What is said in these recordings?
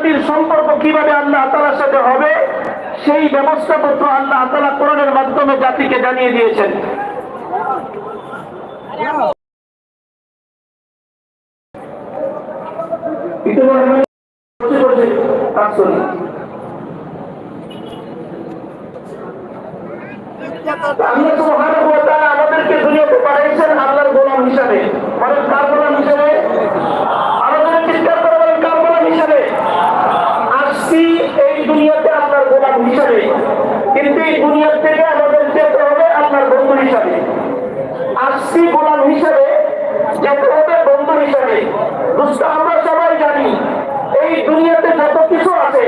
জাতির সম্পর্ক কীভাবে আল্লাহ তালার সাথে হবে সেই ব্যবস্থাপত্র আল্লাহ তালা কোরআনের মাধ্যমে জাতিকে জানিয়ে দিয়েছেন। আমরা কিন্তু আমরা সবাই জানি, এই দুনিয়াতে যত কিছু আছে,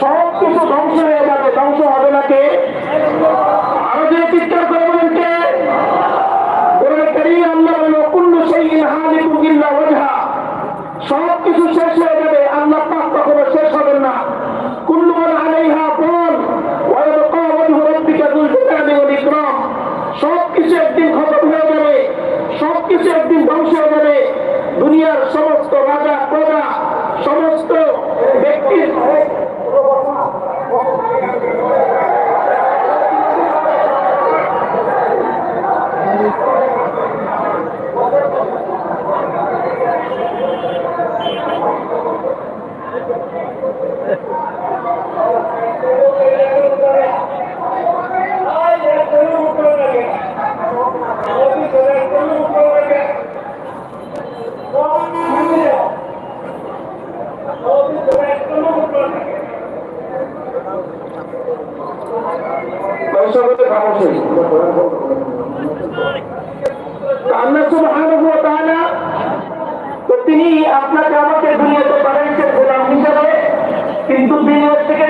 সব কিছু ধ্বংস হয়ে যাবে। ধ্বংস হবে না কে? আমি যে চিৎকার করে বলেন কে বলে করি আল্লাহ কুল্লু সব কিছু শেষ আপনাকে আমাকে দুনিয়াতে পাঠাইছে গোলাম হিসেবে কিন্তু দুনিয়া থেকে